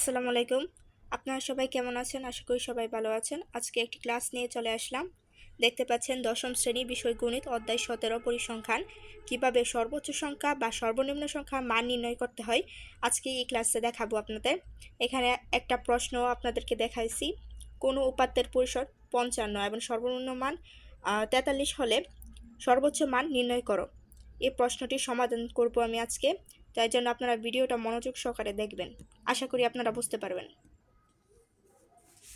আসসালামু আলাইকুম। আপনারা সবাই কেমন আছেন? আশা করি সবাই ভালো আছেন। আজকে একটি ক্লাস নিয়ে চলে আসলাম। দেখতে পাচ্ছেন দশম শ্রেণি বিষয় গণিত অধ্যায় সতেরো পরিসংখ্যান। কীভাবে সর্বোচ্চ সংখ্যা বা সর্বনিম্ন সংখ্যা মান নির্ণয় করতে হয়, আজকে এই ক্লাসে দেখাবো আপনাদের। এখানে একটা প্রশ্ন আপনাদেরকে দেখাইছি। কোনো উপাত্তের পরিসর? পঞ্চান্ন এবং সর্বনিম্ন মান তেতাল্লিশ হলে সর্বোচ্চ মান নির্ণয় করো। এই প্রশ্নটির সমাধান করব আমি আজকে। তাই জন্য আপনারা ভিডিওটা মনোযোগ সহকারে দেখবেন। আশা করি আপনারা বুঝতে পারবেন।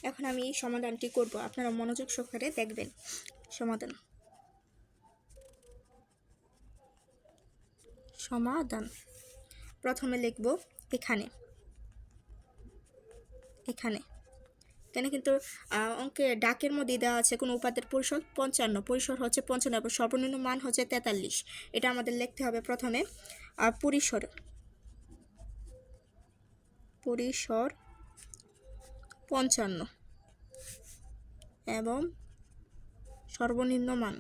এখন আমি এই সমাধানটি করব। আপনারা মনোযোগ সহকারে দেখবেন। সমাধান। সমাধান। প্রথমে লিখব এখানে। এখানে। এখানে কিন্তু অঙ্কে ডাকের মধ্যে দেওয়া আছে কোনো উপাত্তের পরিসর পঞ্চান্ন, পরিসর হচ্ছে পঞ্চান্ন এবং সর্বনিম্ন মান হচ্ছে তেতাল্লিশ। এটা আমাদের লিখতে হবে প্রথমে পরিসর। পরিসর পঞ্চান্ন এবং সর্বনিম্ন মান।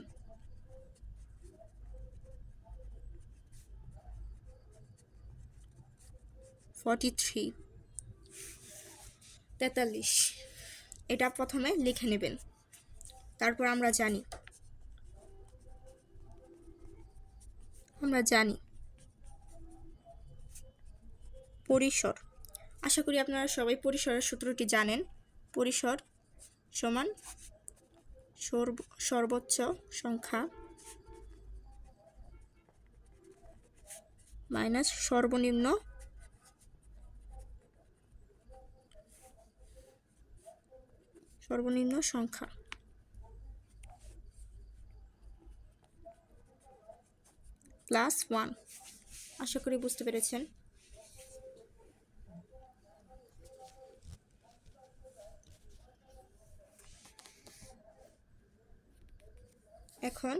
ফর্টি থ্রি, তেতাল্লিশ। এটা প্রথমে লিখে নেবেন। তারপর আমরা জানি। আমরা জানি। পরিসর। আশা করি আপনারা সবাই পরিসরের সূত্রটি জানেন। পরিসর সমান সর্ব- সর্বোচ্চ সংখ্যা মাইনাস সর্বনিম্ন সর্বনিম্ন সংখ্যা। Plus one. আশা করি বুঝতে পেরেছেন। এখন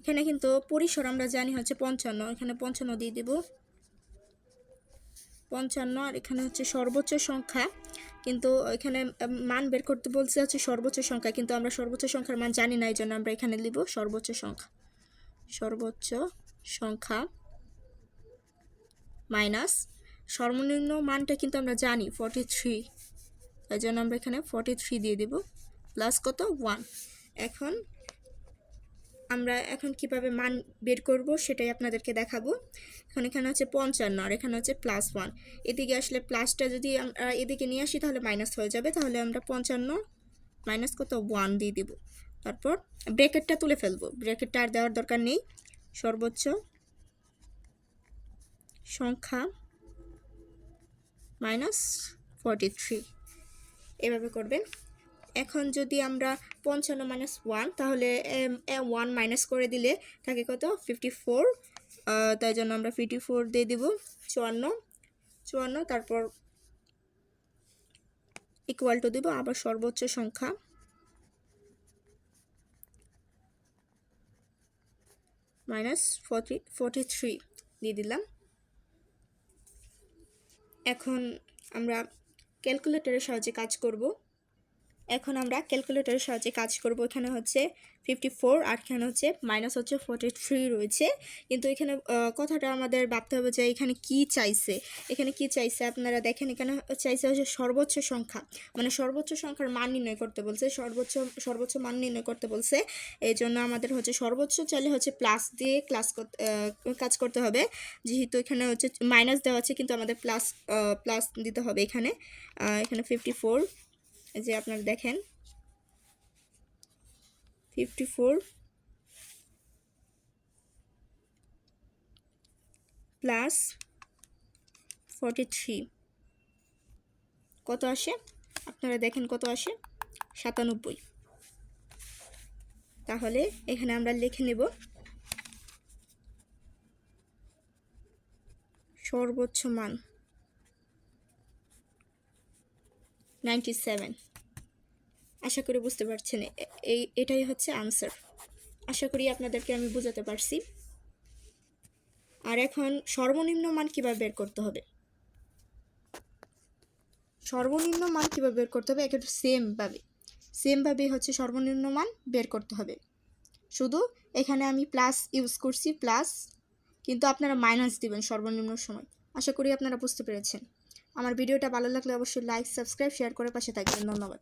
এখানে কিন্তু পরিসর আমরা জানি হচ্ছে পঞ্চান্ন। এখানে পঞ্চান্ন দিয়ে দেব। পঞ্চান্ন আর এখানে হচ্ছে সর্বোচ্চ সংখ্যা। কিন্তু এখানে মান বের করতে বলছে হচ্ছে সর্বোচ্চ সংখ্যা, কিন্তু আমরা সর্বোচ্চ সংখ্যার মান জানি না এই জন্য আমরা এখানে লিব সর্বোচ্চ সংখ্যা। সর্বোচ্চ সংখ্যা মাইনাস সর্বনিম্ন মানটা কিন্তু আমরা জানি ফর্টি থ্রি তাই জন্য আমরা এখানে ফর্টি থ্রি দিয়ে দেব প্লাস কত? ওয়ান এখন আমরা এখন কীভাবে মান বের করব সেটাই আপনাদেরকে দেখাবো। এখন এখানে হচ্ছে পঞ্চান্ন, আর এখানে হচ্ছে প্লাস ওয়ান এদিকে আসলে প্লাসটা যদি আমরা এদিকে নিয়ে আসি তাহলে মাইনাস হয়ে যাবে। তাহলে আমরা পঞ্চান্ন মাইনাস কত? ওয়ান দিয়ে দেব। তারপর ব্রেকেটটা তুলে ফেলব। ব্রেকেটটা আর দেওয়ার দরকার নেই। সর্বোচ্চ সংখ্যা মাইনাস ফর্টি থ্রি এভাবে করবেন। এখন যদি আমরা পঞ্চান্ন মাইনাস ওয়ান তাহলে ওয়ান মাইনাস করে দিলে থাকে কত? ফিফটি ফোর তাই জন্য আমরা ফিফটি ফোর দিয়ে দিব, চুয়ান্ন। চুয়ান্ন, তারপর ইকুয়াল টু দিব, আবার সর্বোচ্চ সংখ্যা। মাইনাস ফর্টি ফর্টি থ্রি দিয়ে দিলাম। এখন আমরা ক্যালকুলেটরের সাহায্যে কাজ করব। এখন আমরা ক্যালকুলেটরের সাহায্যে কাজ করব। এখানে হচ্ছে ফিফটি ফোর আর এখানে হচ্ছে মাইনাস হচ্ছে ফোর্টি থ্রি রয়েছে। কিন্তু এখানে কথাটা আমাদের ভাবতে হবে যে এখানে কি চাইছে? এখানে কি চাইছে? আপনারা দেখেন, এখানে চাইছে হচ্ছে সর্বোচ্চ সংখ্যা। মানে সর্বোচ্চ সংখ্যার মান নির্ণয় করতে বলছে। সর্বোচ্চ সর্বোচ্চ মান নির্ণয় করতে বলছে। এই জন্য আমাদের হচ্ছে সর্বোচ্চ চাইলে হচ্ছে প্লাস দিয়ে ক্লাস কাজ করতে হবে। যেহেতু এখানে হচ্ছে মাইনাস দেওয়া আছে, কিন্তু আমাদের প্লাস প্লাস দিতে হবে এখানে। এখানে ফিফটি ফোর যে আপনারা দেখেন। Fifty four plus forty three কত আসে? আপনারা দেখেন কত আসে? সাতানব্বই। তাহলে এখানে আমরা লিখে নেব সর্বোচ্চ মান। Ninety seven. আশা করি বুঝতে পারছেন এই, এটাই হচ্ছে আনসার আশা করি আপনাদেরকে আমি বোঝাতে পারছি। আর এখন সর্বনিম্ন মান কীভাবে বের করতে হবে? সর্বনিম্ন মান কীভাবে বের করতে হবে? একটু সেমভাবে সেমভাবে হচ্ছে সর্বনিম্ন মান বের করতে হবে। শুধু এখানে আমি প্লাস ইউজ করছি প্লাস কিন্তু আপনারা মাইনাস দিবেন সর্বনিম্ন সময়। আশা করি আপনারা বুঝতে পেরেছেন। আমার ভিডিওটা ভালো লাগলে অবশ্যই লাইক সাবস্ক্রাইব শেয়ার করে পাশে থাকবেন। ধন্যবাদ।